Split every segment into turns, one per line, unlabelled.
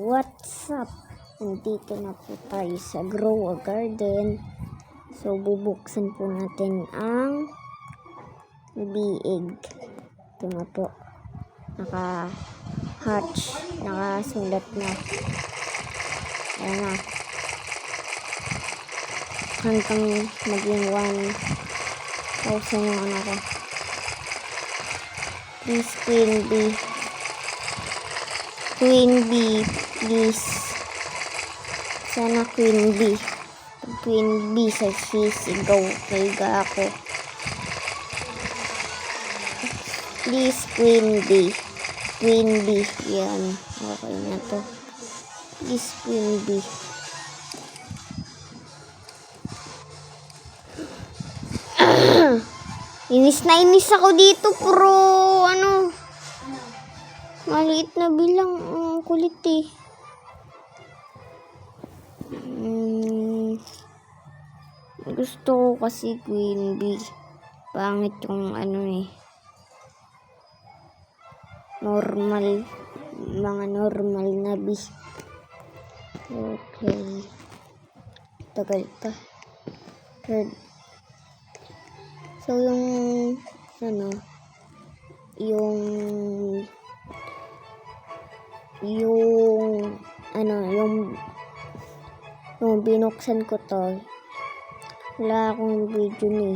What's up? Nandito na po tayo sa Grow a Garden. So, bubuksan po natin ang biig. Ito na po. Naka-hatch. Nakasulat na. Ayan na. Hanggang maging 1,000 yung ano ko. Please, Queen Bee. Queen Bee, please. Sana Queen. Pag Queen Bee sa sisigaw, kaiga ako. Please, Queen Bee. Queen Bee. Yan. Okay na to. Please, Queen Bee. inis na inis ako dito, pero ano, Maliit na bilang ang kulit eh. Mm, gusto ko kasi Queen Bee. Pangit yung ano eh. Normal. Mga normal na bee. Okay. Tagal pa. Third. So yung ano yung yung ano yung yung binuksan ko to wala akong video ni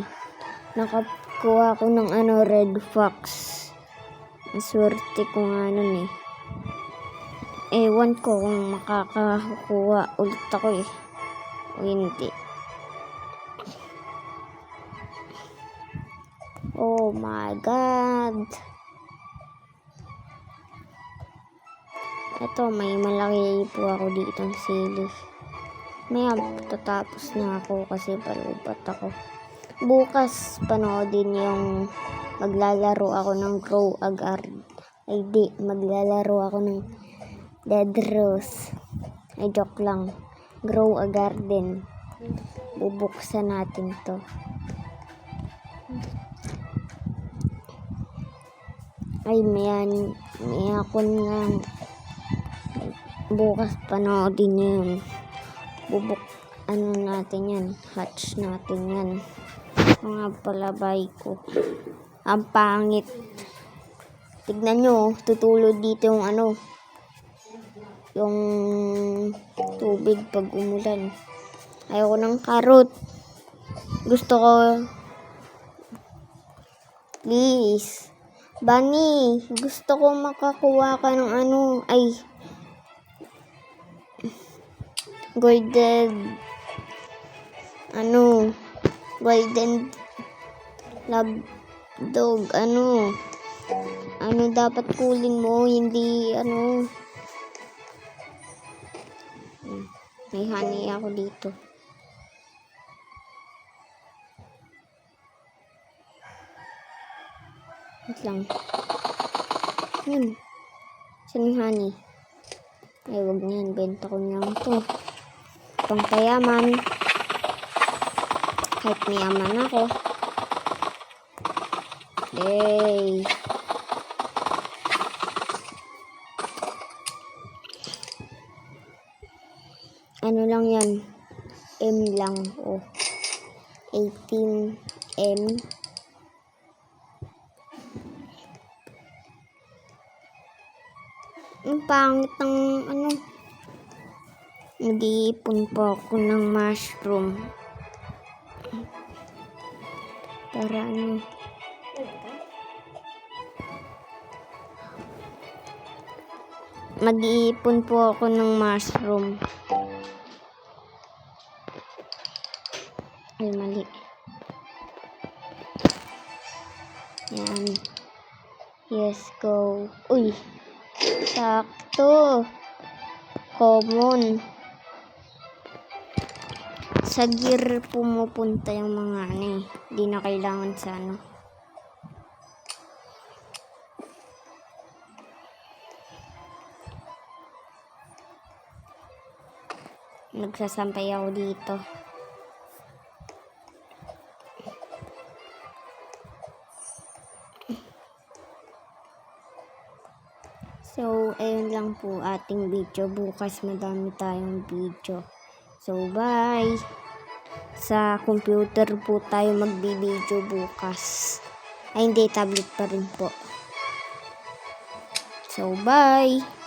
nakakuha ko ng ano red fox. Ang swerte ko nga nun eh. Ewan ko kung makakakuha ulit ako eh o hindi. Oh my god Ito, may malaki po ako dito ng sili. Maya, tatapos na ako kasi palubat ako. Bukas, panoodin yung maglalaro ako ng Grow a Garden. Ay, di, maglalaro ako ng Dead Rose. Ay, joke lang. Grow a Garden. Bubuksan natin to. Ay, mayan, may akon nga bukas panoodin yun. Bubuk, ano natin yan, hatch natin yan. Mga palabay ko. Ang pangit. Tignan nyo, tutulod dito yung ano, yung tubig pag umulan. Ayoko ng karot. Gusto ko, please, Bunny, gusto ko makakuha ka ng ano, ay, golden ano golden love dog ano ano dapat kulin mo hindi ano. May honey ako dito. Wait lang. Yun. Saan yung honey? Ay wag na yan. Benta ko na lang to pangpayaman. Kahit mayaman ako. Yay! Ano lang yan? M lang. Oh. 18 M. Ang pangit ng ano Nag-iipon po ako ng mushroom. Para ano. Mag-iipon po ako ng mushroom. Ay, mali. Yan. Yes, go. Uy! Sakto! Common sa gear pumupunta yung mga ano eh. Di na kailangan sa ano. Nagsasampay ako dito. So, ayun lang po ating video. Bukas madami tayong video. So, bye! Sa computer po tayo magbibideo bukas. Ay, hindi. Tablet pa rin po. So, bye!